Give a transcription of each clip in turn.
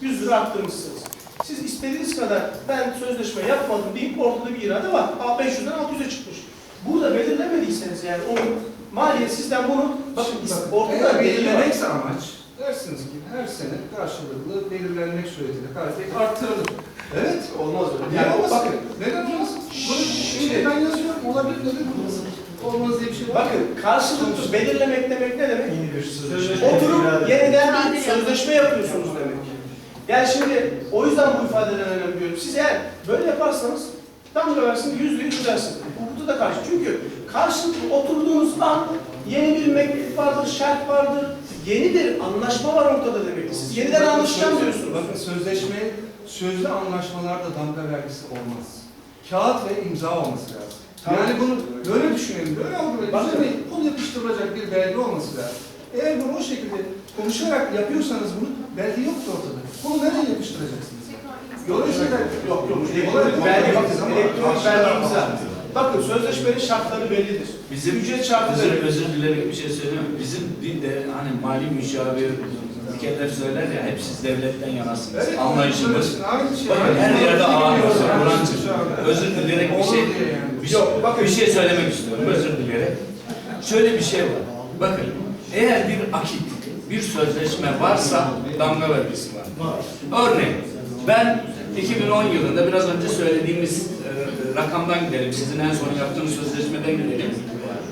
100 lira arttırmışsınız. Siz istediğiniz kadar ben sözleşme yapmadım deyip ortada bir irade var. Aa, 500'den 600'e çıkmış. Burada belirlemediyseniz yani onu maliye sizden bunu bakın Bakın, ortada Eğer belirlemek belirlenmekse amaç, dersiniz ki her sene karşılıklı belirlenmek suretiyle KDV arttırılır. Evet. olmaz öyle. Yani Yani bakın Neden olmasın? Bunu şimdi ben yazıyorum, olabilir neden olmasın? Olmaz diye bir şey var. Bakın karşılıklı belirlemek demek ne demek? Yeni bir sözleşme. Oturup yeniden bir sözleşme yapıyorsunuz demek. Yani şimdi o yüzden bu ifadeden önemli diyorum. Siz eğer böyle yaparsanız damga versin yüzde yüz ödersiniz. Hukuku da karşı. Çünkü karşılıklı oturduğunuz an yeni bir mektup vardır, şart vardır. Yeni bir anlaşma var ortada demek. Siz yeniden anlaşacağım diyorsunuz. Bakın sözleşme, sözlü anlaşmalarda damga vergisi olmaz. Kağıt ve imza olması lazım. Tamam. Yani bunu böyle düşünelim, böyle algılayın. Bakın. Kol yapıştırılacak bir belge olması lazım. Eğer bunu o şekilde konuşarak yapıyorsanız bunu, belge yoktu ortada. Bunu nereye yapıştıracaksınız? Dolayısıyla Yok yok. Olabilir. Belge bakın. Ama Elektronik belge imza. Bakın sözleşmenin şartları bellidir. Bizim Ücret şartı özür, bellidir. özür dilerim bir şey söyleyeyim. Bizim dinde hani mali müşavir kere söyler ya hep siz devletten yanasınız. Evet, Anlayışımız. Şey. Bakın her yerde ağır Kur'ancı. Özür dileyerek bir şey, bir, şey, Yok, bakın. bir şey söylemek istiyorum özür dileyerek. Şöyle bir şey var. Bakın eğer bir akit, bir sözleşme varsa damga vergisi var. Örneğin ben 2010 yılında biraz önce söylediğimiz e, rakamdan gidelim. Sizin en son yaptığınız sözleşmeden gidelim.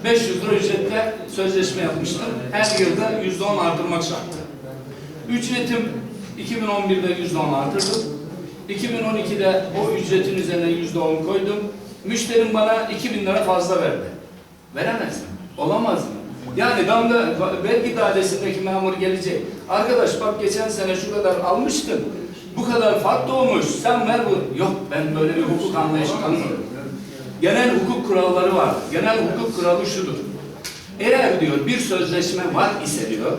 500 lira ücretle sözleşme yapmıştım. Her yılda %10 artırmak şartı. Ücretim 2011'de %10 artırdım. 2012'de o ücretin üzerine %10 koydum. Müşterim bana 2000 lira fazla verdi. Veremez mi? Olamaz mı? Yani damga vergi dairesindeki memur gelecek. Arkadaş bak geçen sene şu kadar almıştın. Bu kadar fark doğmuş. Sen ver bu. Yok ben böyle bir hukuk anlayışı tanımıyorum. Genel hukuk kuralları var. Genel hukuk kuralı şudur. Eğer diyor bir sözleşme var ise diyor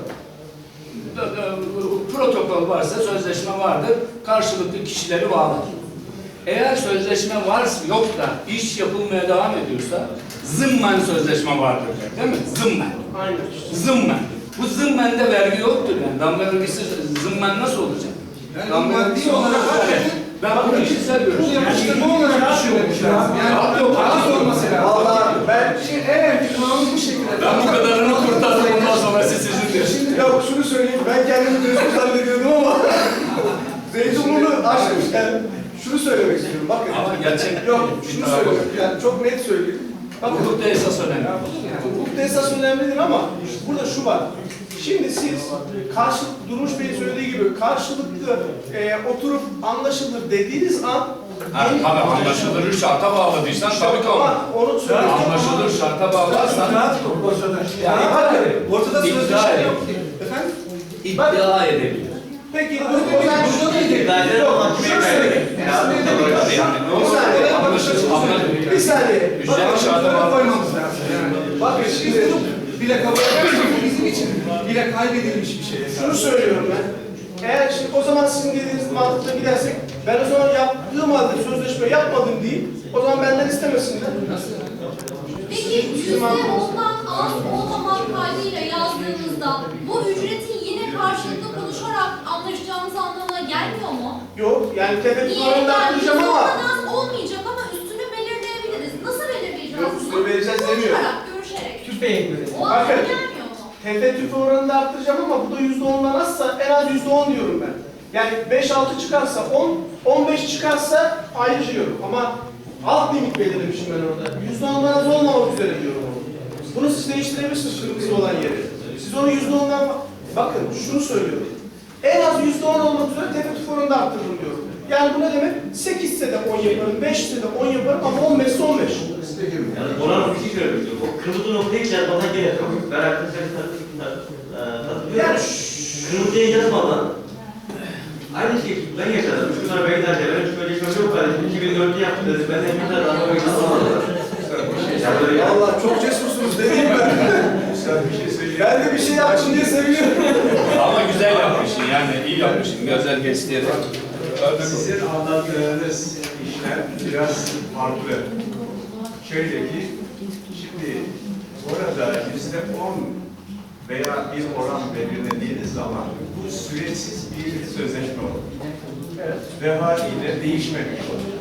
protokol varsa sözleşme vardır. Karşılıklı kişileri bağlar. Eğer sözleşme var yok da iş yapılmaya devam ediyorsa zımmen sözleşme vardır değil mi? Zımmen. Aynen. Zımmen. Bu zımmende vergi yoktur yani. Damga vergisi zımmen nasıl olacak? Yani Damga vergisi olarak. Ben bunu kişisel Bunu görüşüm. yapıştırma olarak düşünmek lazım. Yani Kağıt yok. kağıt olması lazım. Vallahi ben Şimdi eğer ki kanun bu şekilde... Ben bu kadarını kurtardım ondan sonra sizindir. Şimdi yok şunu söyleyeyim ben kendimi düzgün zannediyordum ama Zeytinburnu aşmış yani şunu söylemek istiyorum bakın. Ama gerçek Yok şunu söylüyorum yani çok net söyleyeyim. Bakın Hukukta esas önemli. hukukta esas önemlidir ama burada şu var. Şimdi siz karşılık Durmuş Bey'in söylediği gibi karşılıklı e, oturup anlaşılır dediğiniz an Ha, tabii anlaşılır şarta bağladıysan tabii ki ama onu söylemek Anlaşılır şarta bağlarsan Yani bakın Ortada sözleşme ediyor. yok ki. Efendim? iddia edebilir. Peki bu o? Anlaşılır. Anlaşılır. Bir saniye. Ücret Bakın, şarta bağlı. koymamız lazım. Bakın şimdi bile kabul bu bizim için bile kaybedilmiş bir şey. Şunu söylüyorum ben. Eğer şimdi o zaman sizin dediğiniz mantıkla gidersek ben o zaman yaptığım halde sözleşme yapmadım deyip o zaman benden istemesinler. Peki yüzde ondan az olmamak kaydıyla yazdığınızda bu ücreti yine karşılıklı konuşarak anlaşacağımız anlamına gelmiyor mu? Yok yani Yani yüzde arttıracağım ama az olmayacak ama üstünü belirleyebiliriz. Nasıl belirleyeceğiz? Yok, üstünü belirleyeceğiz demiyor. Konuşarak, görüşerek. Tüfeğe göre. O Bakın. gelmiyor mu? tefekkür oranında arttıracağım ama bu da yüzde ondan azsa en az yüzde on diyorum ben. Yani 5-6 çıkarsa 10, 15 çıkarsa ayrı diyorum ama alt limit belirlemişim ben orada. Yüzde ondan az olmamak üzere diyorum onu. Bunu siz değiştirebilirsiniz kırmızı olan yeri. Siz onu yüzde ondan... Bakın şunu söylüyorum. En az yüzde on olmak üzere tefekkür oranında arttırırım diyorum. Yani bu ne demek? 8 ise de 10 yaparım, 5 ise de 10 yaparım ama 15 ise 15. Yani Orhan bir şey istiyorum. O kırmızı noktayı çarpmadan gerek yok. Berat'ın seni katılıyor. Yani Kırmızıya yazmadan aynı şeyi ben yaşadım. Üç gün sonra belki de benim şöyle bir yok kardeşim. 2004'te yaptım dedi. Ben de bir tane daha böyle böyle ya. Allah çok cesursunuz dediğim ben. Ben de bir şey yaptım diye seviniyorum. Güzel yapmışsın yani iyi yapmışsın. Gözler geçti Sizin anlattığınız işlem biraz farklı. Şöyle ki, şimdi orada yüzde on veya bir oran belirlediğiniz zaman bu süretsiz bir sözleşme olur. ve haliyle değişmemiş oluyor.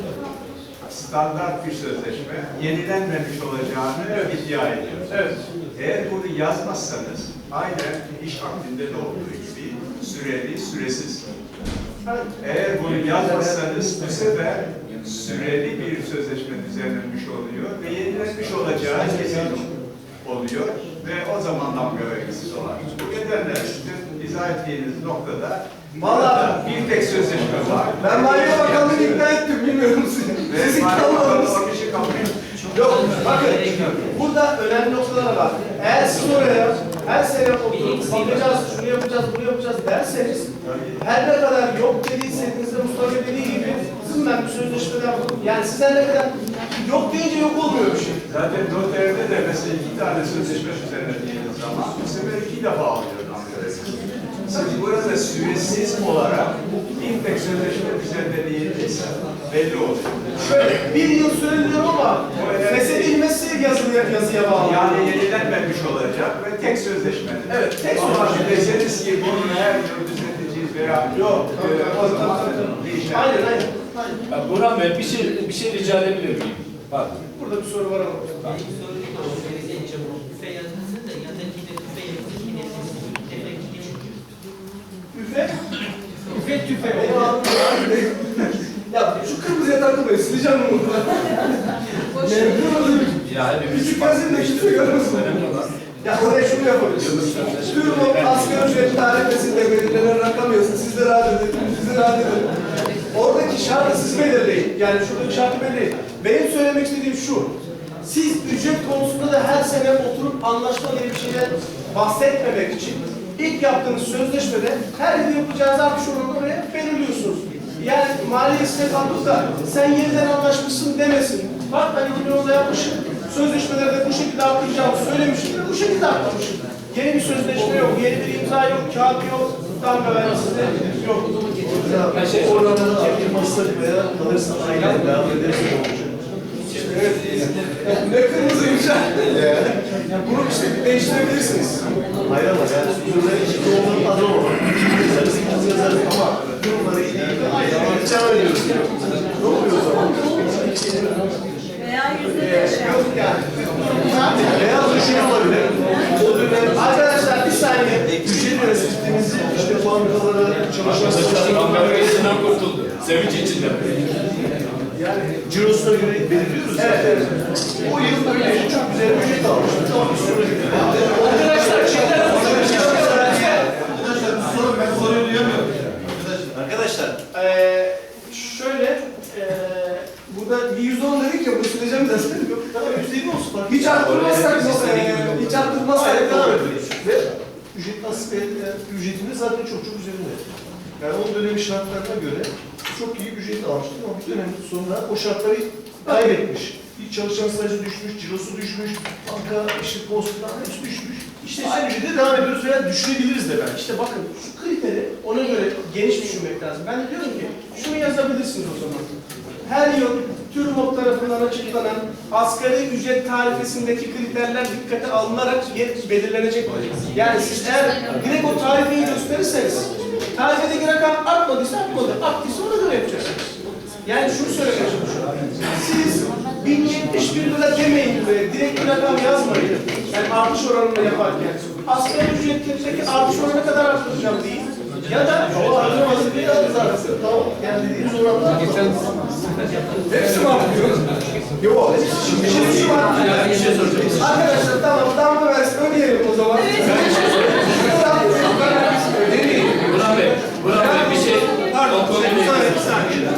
Standart bir sözleşme yenilenmemiş olacağını iddia ediyoruz. Evet. Eğer bunu yazmazsanız aynen iş akdinde de olduğu gibi süreli, süresiz. Eğer bunu yazmazsanız bu sefer süreli bir sözleşme düzenlenmiş oluyor ve yenilenmiş olacağı kesin oluyor ve o zaman damga vergisi dolar. Bu nedenle sizin izah ettiğiniz noktada Vallahi- bir tek sözleşme var. Ben Maliye Bakanlığı'nı ikna ettim, bilmiyorum sizi. Sizin kalmadınız. Bakanı o kişi kalmıyor. Yok, bakın burada önemli noktalar var. Eğer siz oraya her sene oturup bakacağız, şunu yapacağız, bunu yapacağız derseniz her ne kadar yok dediyseniz de Mustafa dediği gibi zımmen bir sözleşme yapalım. Yani sizden ne kadar yok deyince yok olmuyor bir şey. Zaten noterde de mesela iki tane sözleşme düzenlediğiniz zaman bu sefer iki defa alıyor vergisi. Siz burada süresiz olarak bir tek sözleşme düzenlediğiniz belli oluyor. Şöyle bir yıl sürülüyor ama feshedilmesi yazıya, yazıya bağlı. Yani yenilenmemiş olacak ve tek sözleşme. Evet, tek Ama sözleşme. deseniz ki bunu her yıl düzenleyeceğiz veya Yok. e, o zaman. Aynen aynen. aynen. Ya Burhan Bey bir şey bir şey rica edebilir miyim? Bak. Burada bir soru var ama. Üfe? Üfe tüfe. ya şu kırmızıya takılmayın, sileceğim bunu. Memnun olayım. Ya hepimiz Küçük yazayım da kimse görmesin. Ya oraya şunu yapabilirsiniz. Türk asgari ücret tarifesinde belirlenen rakam yazın. Siz de rahat edin. Siz de rahat edin. Oradaki şartı siz belirleyin. Yani şuradaki şartı belirleyin. Benim söylemek istediğim şu. Siz ücret konusunda da her sene oturup anlaşma diye bir şeyden bahsetmemek için ilk yaptığınız sözleşmede her yıl yapacağınız artış oranını oraya belirliyorsunuz. Yani maliyesine kalkıp da sen yeniden anlaşmışsın demesin. Bak ben 2010'da yapmışım. Sözleşmelerde bu şekilde arttıracağımı söylemişim ve bu şekilde arttırmışım. Yeni bir sözleşme yok, yeni bir imza yok, kağıt yok, damga vergisi de yok. Ben şey Oranını arttırmazsak veya kalırsa aynen devam olacak. Evet. ne kırmızıymış ha. Bunu işte değiştirebilirsiniz. Hayır ama yani sözümde iki doğumun adı olmak. Yazarız, ikimiz yazarız ama durumları iyi değil. Devam ediyoruz. Ne oluyor o zaman? Veya yüzde beş. yok yani. Beyaz bir şey olabilir. O Arkadaşlar bir saniye. ücret yönetimizi işte bankalara, Arkadaşlar vergisinden kurtuldu. Sevinç içinde. yani cirosuna göre belirliyoruz. Evet. O yıl böyle çok güzel bir ücret almıştı. Tamam, sonra Arkadaşlar çiftler Arkadaşlar, Ee, şöyle, ee, burada bir yüzde on dedik ya, bunu sileceğim derseniz yok. tamam yüzde yirmi olsun. fark Hiç etmez. arttırmazsak, Oraya istediği gibi ee, durur. hiç arttırmazsak Hayır, devam olur. ediyoruz. Ve ücret nasıl e, ücretimiz zaten çok çok üzerinde. Yani o dönemin şartlarına göre çok iyi bir ücret almıştım ama bir dönem sonra o şartları kaybetmiş. Hiç çalışan sayısı düşmüş, cirosu düşmüş, banka işte post falan hepsi düşmüş. İşte aynı ücrete devam ediyoruz veya düşürebiliriz de belki. İşte bakın şu kriteri ona göre geniş düşünmek lazım. Ben de diyorum ki şunu yazabilirsiniz o zaman. Her yıl TÜRMOP tarafından açıklanan asgari ücret tarifesindeki kriterler dikkate alınarak yer belirlenecek. Yani siz eğer direkt o tarifeyi gösterirseniz tarifedeki rakam artmadıysa artmadı, arttıysa ona göre yapacaksınız. Yani şunu söylemeye çalışıyorum. Siz 1071 lira demeyin ve direkt bir rakam yazmayın. Yani artış oranını yaparken. Asgari ücretteki artış oranı kadar arttıracağım değil. Ya da o artırması bir yalnız artsın. Tamam. Yani dediğiniz oranlar Hepsi mi artıyor? Yok. Şimdi, şimdi şu var. Bir şey soracağım. Arkadaşlar tamam damga versin ödeyelim o zaman. Ödemeyin. Bey bir şey... Pardon, O bir saniye, bir saniye.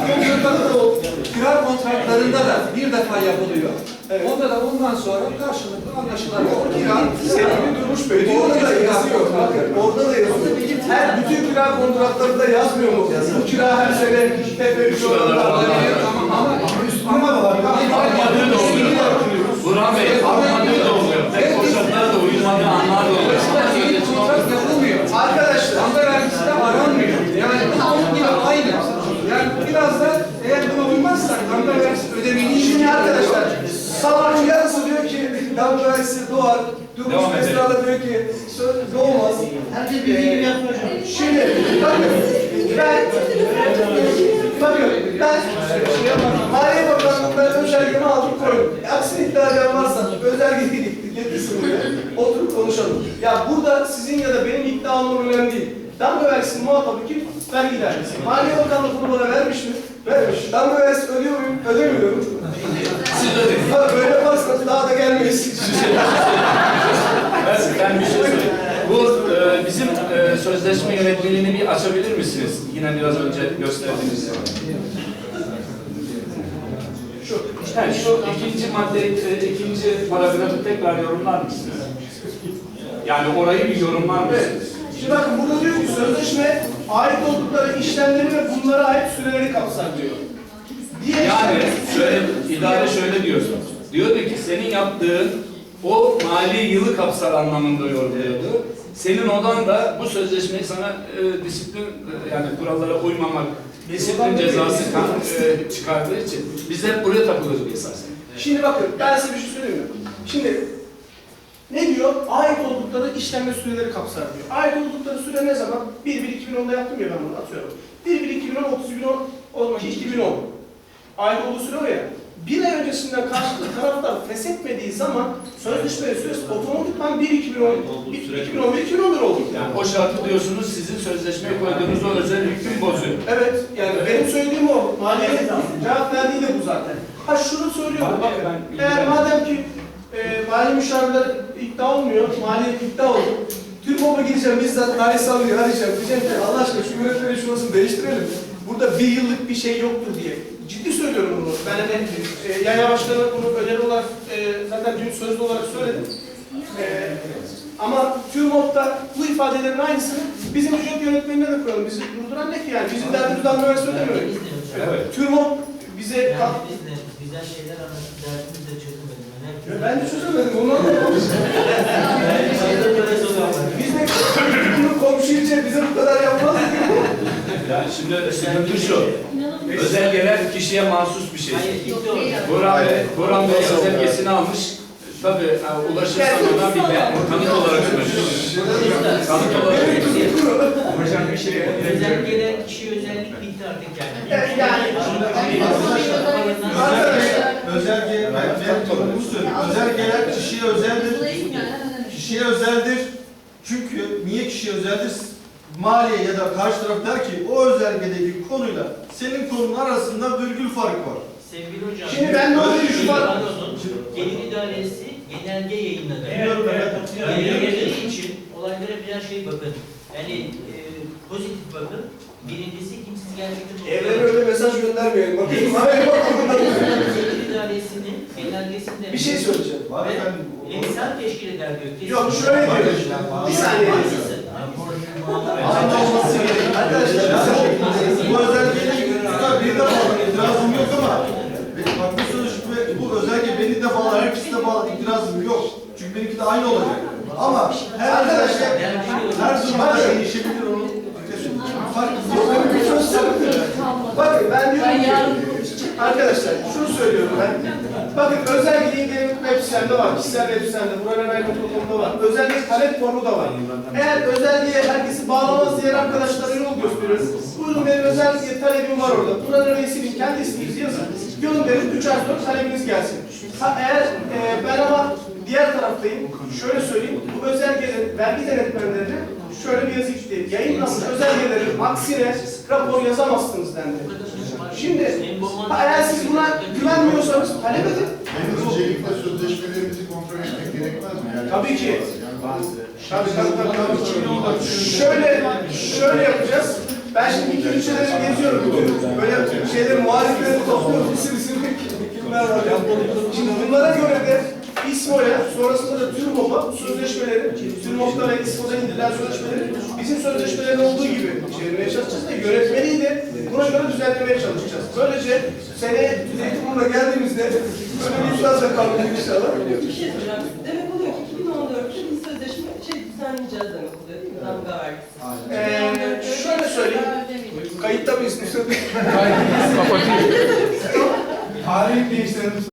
O. Kira kontratlarında da bir defa yapılıyor. Onda da ondan sonra karşılıklı anlaşılan Kira, sevgili Durmuş Bey, orada da yazıyor. Bakın, orada da yazıyor. Her bütün kira kontratlarında yazmıyor mu? Bu kira her sene tepe üç oranında. Ama ama ama Almadığı da oluyor. Burhan Bey, almadığı da oluyor. Tek koşatlar da uyumadığı anlar da oluyor. kontrat yapılmıyor. Damga vergisi de aranmıyor. Yani yine aynı. Yani biraz da eğer buna uymazsak damga vergisi ödemeliyiz. Şimdi arkadaşlar sabah yarısı diyor ki damga vergisi doğar. Dümdüz mesela diyor ki doğmaz. Herkes şey bir gibi yapmıyor. Şimdi bakın ben bakın ben şey Maliye Bakanlığı'ndan özelgeme aldım koydum. Aksini iddia eden varsa özelge değil buraya. Oturup konuşalım. Ya burada sizin ya da benim iddiam önemli değil. Damga vergisinin muhatabı kim? Vergi idaresi. Maliye Bakanlığı bunu bana vermiş mi? Vermiş. Damga vergisi ödüyor muyum? Ödemiyorum. Siz ödeyin. Ha, böyle yaparsanız daha da gelmeyiz. Ben, ben bir şey söyleyeyim. Bu e, bizim e, sözleşme yönetmeliğini bir açabilir misiniz? Yine biraz önce gösterdiğiniz yani şu ikinci madde, e, ikinci paragrafı tekrar yorumlar mısınız? Yani orayı bir yorumlar Evet. mısınız? Şimdi bakın burada diyor ki sözleşme ait oldukları işlemleri ve bunlara ait süreleri kapsar diyor. Diğer Yani şöyle, idare şöyle diyorsun. Diyordu ki senin yaptığın o mali yılı kapsar anlamında yorumluyordu. Senin odan da bu sözleşmeyi sana e, disiplin e, yani kurallara uymamak, disiplin cezası kan- e, çıkardığı için biz hep buraya takılıyorduk esasen. Şimdi bakın ben size bir şey söyleyeyim mi? Şimdi ne diyor? Ait oldukları işlem ve süreleri kapsar diyor. Ait oldukları süre ne zaman? 1-1-2010'da yaptım ya ben bunu atıyorum. 1-1-2010, 30-2010, olmaz 2010. Ait olduğu süre o ya. Bir ay öncesinden karşılıklı taraflar feshetmediği zaman sözleşme süresi otomatikman 1-2010, 2011-2011 oldu. Yani o şartı diyorsunuz sizin sözleşmeye koyduğunuz o özel hüküm bozuyor. Evet, yani benim söylediğim o. Maliyenin cevap verdiği de bu zaten. Ha şunu söylüyorum, Maliye bakın. ben Eğer madem ki e, mali müşavirler ikna olmuyor, maliye ikna oldu. TÜRMOB'a gideceğim bizzat mali savcıya arayacağım. Diyeceğim ki Allah aşkına şu yönetmenin şurasını değiştirelim. Burada bir yıllık bir şey yoktur diye. Ciddi söylüyorum bunu. Ben hani e, yaya başkanı bunu öneri olarak e, zaten dün sözlü olarak söyledim. E, ama TÜRMOB'da bu ifadelerin aynısını bizim ücret yönetmenine de koyalım. Bizi durduran ne ki yani? Bizim derdimiz vergisi ödemiyor. Evet. TÜRMOB bize Yani biz de güzel şeyler anlatıp derdimizi de çözemedim. Yani ben de çözemedim. Onu anlamadım. Biz de bunu komşu ilçe bize bu kadar yapmaz. Yani şimdi sıkıntı şu. Özelgeler kişiye mahsus bir şey. Burhan Bey, Burhan Bey özelgesini almış. Tabii yani ulaşırsan ona bir be, kanıt olarak sunacak. Kanıt olarak Hocam bir şey Özellikle kişi özellik bitti artık yani. Yani. Özelge, ben, yorumumu söyleyeyim. Özelgeler kişiye özeldir. Kişiye özeldir. Çünkü niye kişiye özeldir? Maliye ya da karşı taraf der ki o özelgedeki konuyla senin konunun arasında virgül farkı var. Sevgili hocam. Şimdi ben şu var? Pardon, Gelir idaresi genelge yayınladı. Biliyorum evet. Genelgeleri için olaylara biraz şey bakın. Yani e, pozitif bakın. Birincisi kimsiz gerçekten... Evlere öyle mesaj göndermeyelim. Bakın. Gelir idaresinin genelgesinde... Bir şey söyleyeceğim. Var efendim. insan teşkil eder diyor. Kesin. Yok şöyle diyor. Bir saniye. Aynı olması gerekiyor. Arkadaşlar Bu tutar bir de bağlı. İtirazım yok ama bak bu özelge beni de bağlar, herkesi de bağlar. İtirazım yok. Çünkü benimki de aynı olacak. Ama her Arkadaşlar, her değişebilir onu. Fark Bakın ben diyorum arkadaşlar şunu söylüyorum ben. Bakın özelliği benim web sitemde var. Kişisel web sitemde. Buranın Aykut.com'da var. Özellik talep formu da var. Eğer özelliğe herkesi bağlamaz diğer arkadaşlara yol gösteriyoruz. Buyurun benim özelliğe talebim var orada. Buranın reisinin kendi isminizi yazın. Gönderin 3 ay sonra talebiniz gelsin. Ha, eğer e, ben ama diğer taraftayım. Şöyle söyleyeyim. Bu özelgeleri, vergi denetmenlerine şöyle bir yazı gitti. Yayınlanmış özelgelerin aksine rapor yazamazsınız dendi. Şimdi eğer siz buna güvenmiyorsanız talep edin. Öncelikle sözleşmelerimizi kontrol etmek gerekmez mi? Yani Tabii ki. Tabii tabii tabii. tabii. Şöyle, şöyle yapacağız. Ben şimdi iki ülkeleri geziyorum. Bütün böyle şeyleri, muhalifleri topluyorum. İsim isim kimler var. Şimdi bunlara göre de İSMO'ya, sonrasında da TÜRMOB'a sözleşmeleri, TÜRMOB'da ve İSMO'da indirilen sözleşmeleri bizim sözleşmelerin olduğu gibi çevirmeye çalışacağız da yönetmeliği de buna göre düzenlemeye çalışacağız. Böylece seneye Zeytinburnu'na geldiğimizde böyle bir iflasla kalmayacak inşallah. Bir şey soracağım. Demek oluyor ki 2014'te bir sözleşme şey düzenleyeceğiz demek oluyor değil mi? Damga vergisi. Ee, şöyle söyleyeyim. Kayıtta mıyız? Tarihi değiştirelim.